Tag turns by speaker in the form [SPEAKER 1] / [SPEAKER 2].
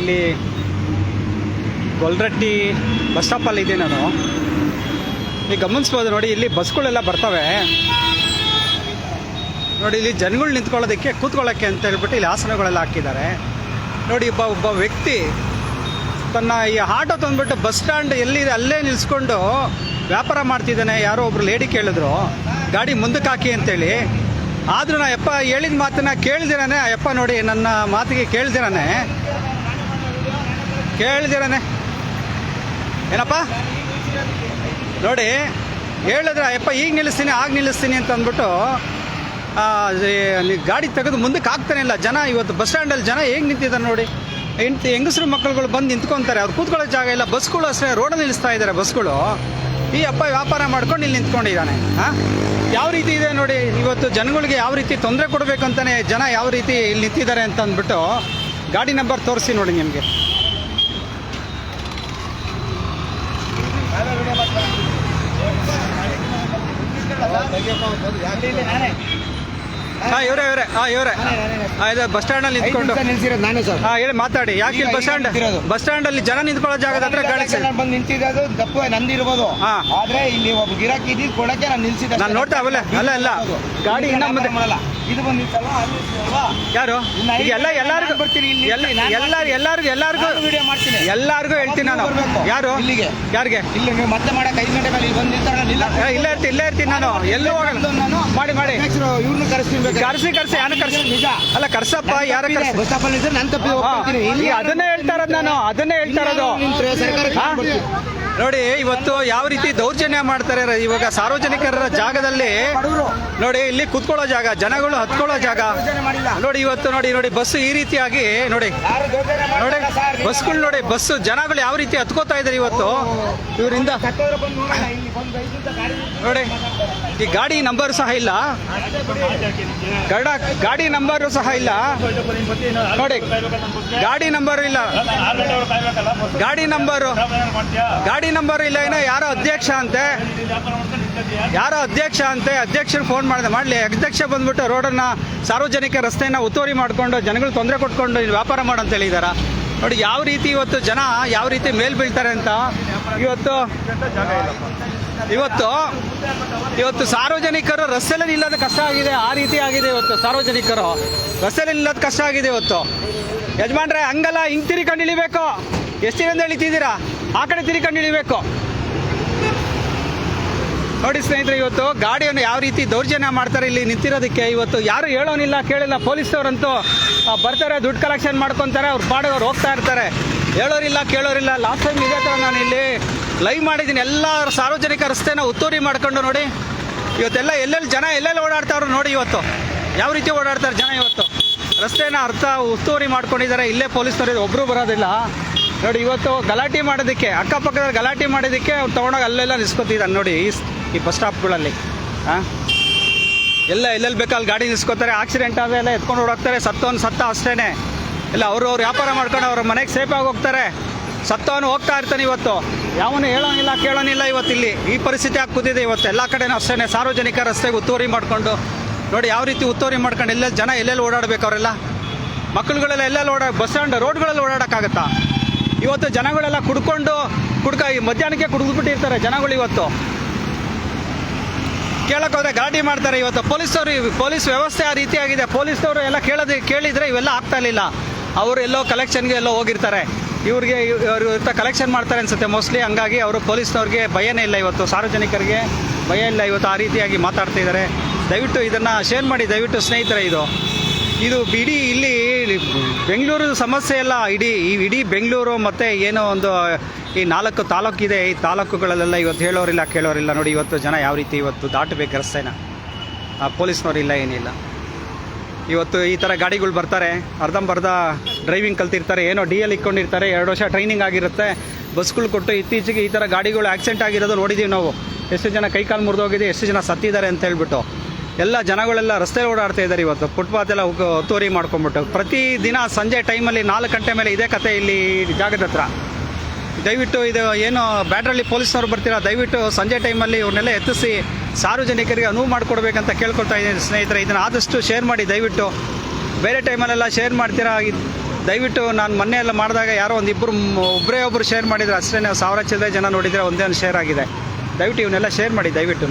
[SPEAKER 1] ಇಲ್ಲಿ ಗೊಲ್ರಟ್ಟಿ ಬಸ್ ಸ್ಟಾಪಲ್ಲಿ ಇದ್ದೀನಿ ನಾನು. ಈಗ ಗಮನಿಸ್ಬೋದು ನೋಡಿ, ಇಲ್ಲಿ ಬಸ್ಗಳೆಲ್ಲ ಬರ್ತವೆ. ನೋಡಿ, ಇಲ್ಲಿ ಜನಗಳು ನಿಂತ್ಕೊಳ್ಳೋದಕ್ಕೆ, ಕೂತ್ಕೊಳ್ಳೋಕ್ಕೆ ಅಂತ ಹೇಳ್ಬಿಟ್ಟು ಇಲ್ಲಿ ಆಸನಗಳೆಲ್ಲ ಹಾಕಿದ್ದಾರೆ. ನೋಡಿ, ಒಬ್ಬ ಒಬ್ಬ ವ್ಯಕ್ತಿ ತನ್ನ ಈ ಆಟೋ ತಂದ್ಬಿಟ್ಟು ಬಸ್ ಸ್ಟ್ಯಾಂಡ್ ಎಲ್ಲಿದೆ ಅಲ್ಲೇ ನಿಲ್ಸ್ಕೊಂಡು ವ್ಯಾಪಾರ ಮಾಡ್ತಿದ್ದಾನೆ. ಯಾರೋ ಒಬ್ರು ಲೇಡಿ ಕೇಳಿದ್ರು, ಗಾಡಿ ಮುಂದಕ್ಕೆ ಹಾಕಿ ಅಂತೇಳಿ. ಆದರೂ ನಾ ಯಪ್ಪ ಹೇಳಿದ ಮಾತನ್ನ ಕೇಳ್ದಿರಾನೆ. ಆ ಯಪ್ಪ ನೋಡಿ ನನ್ನ ಮಾತಿಗೆ ಕೇಳ್ದಿರಾನೆ. ಕೇಳ್ದಿರಾನೆ. ಏನಪ್ಪ? ನೋಡಿ, ಹೇಳಿದ್ರೆ ಅಪ್ಪ ಈಗ ನಿಲ್ಲಿಸ್ತೀನಿ, ಆಗ ನಿಲ್ಲಿಸ್ತೀನಿ ಅಂತ ಅಂದ್ಬಿಟ್ಟು ನೀ ಗಾಡಿ ತೆಗೆದು ಮುಂದಕ್ಕೆ ಆಗ್ತಾನೆ ಇಲ್ಲ. ಜನ ಇವತ್ತು ಬಸ್ ಸ್ಟ್ಯಾಂಡಲ್ಲಿ ಜನ ಹೇಗೆ ನಿಂತಿದ್ದಾರೆ ನೋಡಿ. ಹೆಂಡ್ತಿ, ಹೆಂಗಸರು ಮಕ್ಕಳುಗಳು ಬಂದು ನಿಂತ್ಕೊತಾರೆ. ಅವ್ರು ಕೂತ್ಕೊಳ್ಳೋ ಜಾಗ ಇಲ್ಲ. ಬಸ್ಗಳು ಅಷ್ಟೇ ರೋಡಲ್ಲಿ ನಿಲ್ಲಿಸ್ತಾ ಇದ್ದಾರೆ ಬಸ್ಗಳು. ಈ ಅಪ್ಪ ವ್ಯಾಪಾರ ಮಾಡ್ಕೊಂಡು ಇಲ್ಲಿ ನಿಂತ್ಕೊಂಡಿದ್ದಾನೆ. ಹಾಂ ಯಾವ ರೀತಿ ಇದೆ ನೋಡಿ, ಇವತ್ತು ಜನಗಳಿಗೆ ಯಾವ ರೀತಿ ತೊಂದರೆ ಕೊಡಬೇಕಂತಾನೆ ಜನ ಯಾವ ರೀತಿ ಇಲ್ಲಿ ನಿಂತಿದ್ದಾರೆ ಅಂತ ಅಂದ್ಬಿಟ್ಟು ಗಾಡಿ ನಂಬರ್ ತೋರಿಸಿ ನೋಡಿ ನಿಮಗೆ. ನಾನೇ. ಹಾಂ ಇವರೇ ಇವರೇ. ಹಾ ಇವರೇ. ಹಾಂ ಇದು ಬಸ್ ಸ್ಟ್ಯಾಂಡಲ್ಲಿ ನಿಂತ್ಕೊಂಡು.
[SPEAKER 2] ನಿಲ್ಸಿರೋದು ನಾನೇ ಸರ್.
[SPEAKER 1] ಹಾಂ ಹೇಳಿ ಮಾತಾಡಿ. ಯಾಕೆ ಇಲ್ಲಿ ಬಸ್ ಸ್ಟ್ಯಾಂಡ್
[SPEAKER 2] ಬಸ್
[SPEAKER 1] ಬಸ್ ಸ್ಟ್ಯಾಂಡಲ್ಲಿ ಜನ ನಿಂತ್ಕೊಳ್ಳೋ ಜಾಗದ ಹತ್ರ ಗಾಡಿ ಸರ್
[SPEAKER 2] ನಾನು ಬಂದು ನಿಂತಿರೋದು ತಪ್ಪು ನಂದಿರ್ಬೋದು
[SPEAKER 1] ಹಾ.
[SPEAKER 2] ಆದ್ರೆ ಇಲ್ಲಿ ಒಬ್ಬ ಗಿರಾಕಿ ಇದ್ದಿದ್ದು ಕೊಡಕ್ಕೆ ನಾನು ನಿಲ್ಸಿದ್ದೆ
[SPEAKER 1] ನಾನು ನೋಡ್ತಾ ಅವಲ್ಲ ಅಲ್ಲ ಅಲ್ಲ. ಗಾಡಿ ಇನ್ನ ಮುಂದೆ
[SPEAKER 2] ಮಾಡಲ್ಲ. ಇದು ಬಂದು ನಿಲ್ಸಲ್ಲ ಅಲ್ಲಿ
[SPEAKER 1] ಯಾರು? ಎಲ್ಲ ಎಲ್ಲರಿಗೂ
[SPEAKER 2] ಬರ್ತೀನಿ ಇಲ್ಲಿ
[SPEAKER 1] ಎಲ್ಲ ಎಲ್ಲರಿಗೂ ಎಲ್ಲರಿಗೂ
[SPEAKER 2] ವಿಡಿಯೋ ಮಾಡ್ತೀನಿ.
[SPEAKER 1] ಎಲ್ಲರಿಗೂ ಹೇಳ್ತೀನಿ ನಾನು. ಯಾರು?
[SPEAKER 2] ಇಲ್ಲಿಗೆ.
[SPEAKER 1] ಯಾರಿಗೆ?
[SPEAKER 2] ಇಲ್ಲಿ ನೀವು ಮತ್ತೆ ಮಾಡಕ್ಕೆ ಐದು ಗಂಟೆ ಮೇಲೆ ಇಲ್ಲಿ ಬಂದು ನಿಲ್ತಾರ ಇಲ್ಲ
[SPEAKER 1] ಇಲ್ಲೇ ಇರ್ತೀನಿ ಇಲ್ಲೇ ಇರ್ತೀನಿ ನಾನು. ಎಲ್ಲೂ ಹೋಗಲ್ಲ.
[SPEAKER 2] ನಾನು
[SPEAKER 1] ಮಾಡಿ ಮಾಡಿ.
[SPEAKER 2] ಇವ್ರನ್ನ ಕರೆಸ್ತೀನಿ.
[SPEAKER 1] ಕರ್ಸಿ ಕರ್ಸಿ ಯಾರು ಕರ್ಸಿ?
[SPEAKER 2] ನಿಜ.
[SPEAKER 1] ಅಲ್ಲ ಕರ್ಸಪ್ಪ ಯಾರ. ಕರ್ಸಿ?
[SPEAKER 2] ಬಸ್ ಸ್ಟಾಪಲ್ಲಿ ತಪ್ಪಿ ಹೋಗ್ತೀನಿ
[SPEAKER 1] ಈಗ ಅದನ್ನೇ ಹೇಳ್ತಾ ಇರೋದು ನಾನು ಅದನ್ನೇ ಹೇಳ್ತಾ ಇರೋದು. ನೋಡಿ ಇವತ್ತು ಯಾವ ರೀತಿ ದೌರ್ಜನ್ಯ ಮಾಡ್ತಾರೆ ಇವಾಗ ಸಾರ್ವಜನಿಕರ ಜಾಗದಲ್ಲಿ ನೋಡಿ ಇಲ್ಲಿ ಕುತ್ಕೊಳ್ಳೋ ಜಾಗ ಜನಗಳು ಹತ್ಕೊಳ್ಳೋ ಜಾಗ. ನೋಡಿ ಇವತ್ತು ನೋಡಿ ನೋಡಿ ಬಸ್ ಈ ರೀತಿಯಾಗಿ ನೋಡಿ. ನೋಡಿ ಬಸ್ಗಳು ನೋಡಿ ಬಸ್ ಜನಗಳು ಯಾವ ರೀತಿ ಹತ್ಕೋತಾ ಇದಾರೆ ಇವತ್ತು? ಇವರಿಂದ ನೋಡಿ, ಈ ಗಾಡಿ ನಂಬರ್ ಸಹ ಇಲ್ಲ. ಗಡ ಗಾಡಿ ನಂಬರು ಸಹ ಇಲ್ಲ. ನೋಡಿ, ಗಾಡಿ ನಂಬರ್ ಇಲ್ಲ. ಗಾಡಿ ನಂಬರು ಗಾಡಿ ನಂಬರ್ ಇಲ್ಲ. ಏನೋ ಯಾರೋ ಅಧ್ಯಕ್ಷ ಅಂತೆ. ಯಾರೋ ಅಧ್ಯಕ್ಷ ಅಂತೆ. ಅಧ್ಯಕ್ಷರು ಫೋನ್ ಮಾಡಿದೆ ಮಾಡಲಿ. ಅಧ್ಯಕ್ಷ ಬಂದ್ಬಿಟ್ಟು ರೋಡನ್ನ ಸಾರ್ವಜನಿಕ ರಸ್ತೆಯನ್ನ ಉತ್ತುವರಿ ಮಾಡಿಕೊಂಡು ಜನಗಳು ತೊಂದರೆ ಕೊಟ್ಕೊಂಡು ವ್ಯಾಪಾರ ವ್ಯಾಪಾರ ಮಾಡಂತ ಹೇಳಿದಾರ? ನೋಡಿ, ಯಾವ ರೀತಿ ಇವತ್ತು ಜನ ಯಾವ ರೀತಿ ಮೇಲ್ ಬೀಳ್ತಾರೆ ಅಂತ ಇವತ್ತು ಇವತ್ತು ಇವತ್ತು ಸಾರ್ವಜನಿಕರು ರಸ್ತೆಯಲ್ಲಿ ನಿಲ್ಲೋದು ಕಷ್ಟ ಆಗಿದೆ, ಆ ರೀತಿ ಆಗಿದೆ ಇವತ್ತು ಸಾರ್ವಜನಿಕರು. ರಸ್ತೆಯಲ್ಲಿ ನಿಲ್ಲೋದು ಕಷ್ಟ ಆಗಿದೆ ಇವತ್ತು. ಯಜಮಾನ್ರೆ, ಹಂಗಲ್ಲ, ಹಿಂಗೆ ತಿರ್ಕೊಂಡು ಇಳಿಬೇಕು. ಎಷ್ಟು ಅಂತ ಇಳಿತಿದ್ದೀರಾ? ಆ ಕಡೆ ತಿರ್ಕೊಂಡು ಇಳಿಬೇಕು. ನೋಡಿ ಸ್ನೇಹಿತರೆ, ಇವತ್ತು ಗಾಡಿಯನ್ನು ಯಾವ ರೀತಿ ದೌರ್ಜನ್ಯ ಮಾಡ್ತಾರೆ ಇಲ್ಲಿ ನಿಂತಿರೋದಕ್ಕೆ ಇವತ್ತು ಯಾರು ಹೇಳೋನಿಲ್ಲ, ಕೇಳಿಲ್ಲ. ಪೊಲೀಸವರಂತೂ ಬರ್ತಾರೆ, ದುಡ್ಡು ಕಲೆಕ್ಷನ್ ಮಾಡ್ಕೊತಾರೆ, ಅವ್ರು ಪಾಡೋರು ಹೋಗ್ತಾ ಇರ್ತಾರೆ. ಹೇಳೋರಿಲ್ಲ, ಕೇಳೋರಿಲ್ಲ. ಲಾಸ್ಟ್ ಟೈಮ್ ಇದೇ ಥರ ನಾನು ಇಲ್ಲಿ ಲೈವ್ ಮಾಡಿದ್ದೀನಿ. ಎಲ್ಲ ಸಾರ್ವಜನಿಕ ರಸ್ತೆನ ಉತ್ತೂರಿ ಮಾಡ್ಕೊಂಡು ನೋಡಿ. ಇವತ್ತೆಲ್ಲ ಎಲ್ಲೆಲ್ಲಿ ಜನ ಎಲ್ಲೆಲ್ಲಿ ಓಡಾಡ್ತಾರೋ ನೋಡಿ ಇವತ್ತು. ಯಾವ ರೀತಿ ಓಡಾಡ್ತಾರೆ ಜನ ಇವತ್ತು. ರಸ್ತೆನ ಅರ್ಥ ಉತ್ತೂರಿ ಮಾಡ್ಕೊಂಡಿದ್ದಾರೆ. ಇಲ್ಲೇ ಪೊಲೀಸ್ನವರು ಒಬ್ಬರು ಬರೋದಿಲ್ಲ. ನೋಡಿ, ಇವತ್ತು ಗಲಾಟೆ ಮಾಡೋದಕ್ಕೆ ಅಕ್ಕಪಕ್ಕದಲ್ಲಿ ಗಲಾಟೆ ಮಾಡೋದಕ್ಕೆ ಅವ್ರು ತೊಗೊಂಡೋಗಿ ಅಲ್ಲೆಲ್ಲ ನಿಸ್ಕೊತಿದ್ದಾನೆ ನೋಡಿ. ಈ ಈ ಬಸ್ ಸ್ಟಾಪ್ಗಳಲ್ಲಿ ಹಾಂ ಎಲ್ಲ ಎಲ್ಲೆಲ್ಲಿ ಬೇಕಲ್ಲಿ ಗಾಡಿ ನಿಲ್ಸ್ಕೋತಾರೆ ಆಕ್ಸಿಡೆಂಟ್ ಆದ ಎಲ್ಲ ಎತ್ಕೊಂಡು ಓಡೋಗ್ತಾರೆ ಸತ್ತವನು ಸತ್ತ ಅಷ್ಟೇನೆ. ಇಲ್ಲ ಅವರು ಅವ್ರು ವ್ಯಾಪಾರ ಮಾಡ್ಕೊಂಡು ಅವ್ರ ಮನೆಗೆ ಸೇಫಾಗಿ ಹೋಗ್ತಾರೆ. ಸತ್ತವನು ಹೋಗ್ತಾ ಇರ್ತಾನೆ ಇವತ್ತು. ಯಾವನು ಹೇಳೋನಿಲ್ಲ, ಕೇಳೋನಿಲ್ಲ ಇವತ್ತು ಇಲ್ಲಿ. ಈ ಪರಿಸ್ಥಿತಿ ಆಗಿ ಕೂತಿದೆ ಇವತ್ತು. ಎಲ್ಲ ಕಡೆನೂ ಅಷ್ಟೇ ಸಾರ್ವಜನಿಕ ರಸ್ತೆಗೆ ಉತ್ತುವರಿ ಮಾಡಿಕೊಂಡು, ನೋಡಿ ಯಾವ ರೀತಿ ಉತ್ತುವರಿ ಮಾಡ್ಕೊಂಡು ಎಲ್ಲೆಲ್ಲಿ ಜನ ಎಲ್ಲೆಲ್ಲಿ ಓಡಾಡ್ಬೇಕು ಅವರೆಲ್ಲ? ಮಕ್ಕಳುಗಳೆಲ್ಲ ಎಲ್ಲೆಲ್ಲಿ ಓಡಾ ಬಸ್ ಸ್ಟ್ಯಾಂಡ್ ರೋಡ್ಗಳಲ್ಲಿ ಓಡಾಡೋಕ್ಕಾಗತ್ತಾ? ಇವತ್ತು ಜನಗಳೆಲ್ಲ ಕುಡ್ಕೊಂಡು, ಕುಡ್ಕ, ಈ ಮಧ್ಯಾಹ್ನಕ್ಕೆ ಕುಡಿದ್ಬಿಟ್ಟಿರ್ತಾರೆ ಜನಗಳು ಇವತ್ತು. ಕೇಳಕ್ ಗಾಡಿ ಮಾಡ್ತಾರೆ. ಇವತ್ತು ಪೊಲೀಸರು ಪೊಲೀಸ್ ವ್ಯವಸ್ಥೆ ಆ ರೀತಿಯಾಗಿದೆ ಪೊಲೀಸ್ನವರು ಎಲ್ಲ ಕೇಳೋದು ಕೇಳಿದ್ರೆ ಇವೆಲ್ಲ ಆಗ್ತಾ ಇರಲಿಲ್ಲ. ಅವರು ಎಲ್ಲೋ ಕಲೆಕ್ಷನ್ಗೆ ಎಲ್ಲೋ ಹೋಗಿರ್ತಾರೆ. ಇವ್ರಿಗೆ ಇವರು ಇವತ್ತ ಕಲೆಕ್ಷನ್ ಮಾಡ್ತಾರೆ ಅನ್ಸುತ್ತೆ ಮೋಸ್ಟ್ಲಿ ಹಂಗಾಗಿ ಅವರು ಪೊಲೀಸ್ನವ್ರಿಗೆ ಭಯನೇ ಇಲ್ಲ ಇವತ್ತು. ಸಾರ್ವಜನಿಕರಿಗೆ ಭಯ ಇಲ್ಲ. ಇವತ್ತು ಆ ರೀತಿಯಾಗಿ ಮಾತಾಡ್ತಾ ಇದ್ದಾರೆ ದಯವಿಟ್ಟು ಇದನ್ನು ಶೇರ್ ಮಾಡಿ. ದಯವಿಟ್ಟು ಸ್ನೇಹಿತರೆ ಇದು. ಇದು ಇಡೀ ಇಲ್ಲಿ ಬೆಂಗಳೂರು ಸಮಸ್ಯೆ ಎಲ್ಲ ಇಡೀ ಈ ಇಡೀ ಬೆಂಗಳೂರು ಮತ್ತು ಏನೋ ಒಂದು, ಈ ನಾಲ್ಕು ತಾಲೂಕಿದೆ ಈ ತಾಲೂಕುಗಳಲ್ಲೆಲ್ಲ ಇವತ್ತು ಹೇಳೋರಿಲ್ಲ ಕೇಳೋರಿಲ್ಲ ನೋಡಿ, ಇವತ್ತು ಜನ ಯಾವ ರೀತಿ ಇವತ್ತು ದಾಟಬೇಕು ರಸ್ತೆನ? ಆ ಪೊಲೀಸ್ನವ್ರಿಲ್ಲ ಏನಿಲ್ಲ. ಇವತ್ತು ಈ ಥರ ಗಾಡಿಗಳು ಬರ್ತಾರೆ. ಅರ್ಧಂಬರ್ಧ ಡ್ರೈವಿಂಗ್ ಕಲ್ತಿರ್ತಾರೆ. ಏನೋ ಡಿ ಎಲ್ ಇಕ್ಕೊಂಡಿರ್ತಾರೆ ಎರಡು ವರ್ಷ ಟ್ರೈನಿಂಗ್ ಆಗಿರುತ್ತೆ. ಬಸ್ಗಳು ಕೊಟ್ಟು ಇತ್ತೀಚೆಗೆ ಈ ಥರ ಗಾಡಿಗಳು ಆಕ್ಸಿಡೆಂಟ್ ಆಗಿರೋದು ನೋಡಿದ್ದೀವಿ ನಾವು. ಎಷ್ಟು ಜನ ಕೈಕಾಲು ಮುರಿದೋಗಿದೆ, ಎಷ್ಟು ಜನ ಸತ್ತಿದ್ದಾರೆ ಅಂತ ಹೇಳ್ಬಿಟ್ಟು. ಎಲ್ಲ ಜನಗಳೆಲ್ಲ ರಸ್ತೆ ಓಡಾಡ್ತಾ ಇದ್ದಾರೆ ಇವತ್ತು. ಫುಟ್ಪಾತ್ ಎಲ್ಲ ಮಾಡ್ಕೊಂಡ್ಬಿಟ್ಟು ಒತ್ತುವರಿ ಮಾಡ್ಕೊಂಬಿಟ್ಟು ಪ್ರತಿ ದಿನ ಸಂಜೆ ಟೈಮಲ್ಲಿ ನಾಲ್ಕು ಗಂಟೆ ಮೇಲೆ ಇದೇ ಕತೆ ಇಲ್ಲಿ ಜಾಗದ ಹತ್ರ. ದಯವಿಟ್ಟು ಇದು ಏನು ಬ್ಯಾಟ್ರಲ್ಲಿ ಪೊಲೀಸ್ನವ್ರು ಬರ್ತೀರಾ? ದಯವಿಟ್ಟು ಸಂಜೆ ಟೈಮಲ್ಲಿ ಇವ್ರನ್ನೆಲ್ಲ ಎತ್ತಿಸಿ ಸಾರ್ವಜನಿಕರಿಗೆ ಅನುವು ಮಾಡಿಕೊಡ್ಬೇಕಂತ ಕೇಳ್ಕೊಳ್ತಾ ಇದ್ದೀನಿ ಸ್ನೇಹಿತರೆ. ಇದನ್ನು ಆದಷ್ಟು ಶೇರ್ ಮಾಡಿ, ದಯವಿಟ್ಟು. ಬೇರೆ ಟೈಮಲ್ಲೆಲ್ಲ ಶೇರ್ ಮಾಡ್ತೀರಾ? ದಯವಿಟ್ಟು ನಾನು ಮೊನ್ನೆ ಎಲ್ಲ ಮಾಡಿದಾಗ ಯಾರೋ ಒಂದು ಇಬ್ಬರು ಒಬ್ಬರೇ ಒಬ್ಬರು ಶೇರ್ ಮಾಡಿದರೆ. ಅಷ್ಟೇ ಸಾವಿರ ಚಿಲ್ಲರೆ ಜನ ನೋಡಿದರೆ ಒಂದೇ ಒಂದು ಶೇರ್ ಆಗಿದೆ. ದಯವಿಟ್ಟು ಇವನ್ನೆಲ್ಲ ಶೇರ್ ಮಾಡಿ, ದಯವಿಟ್ಟು.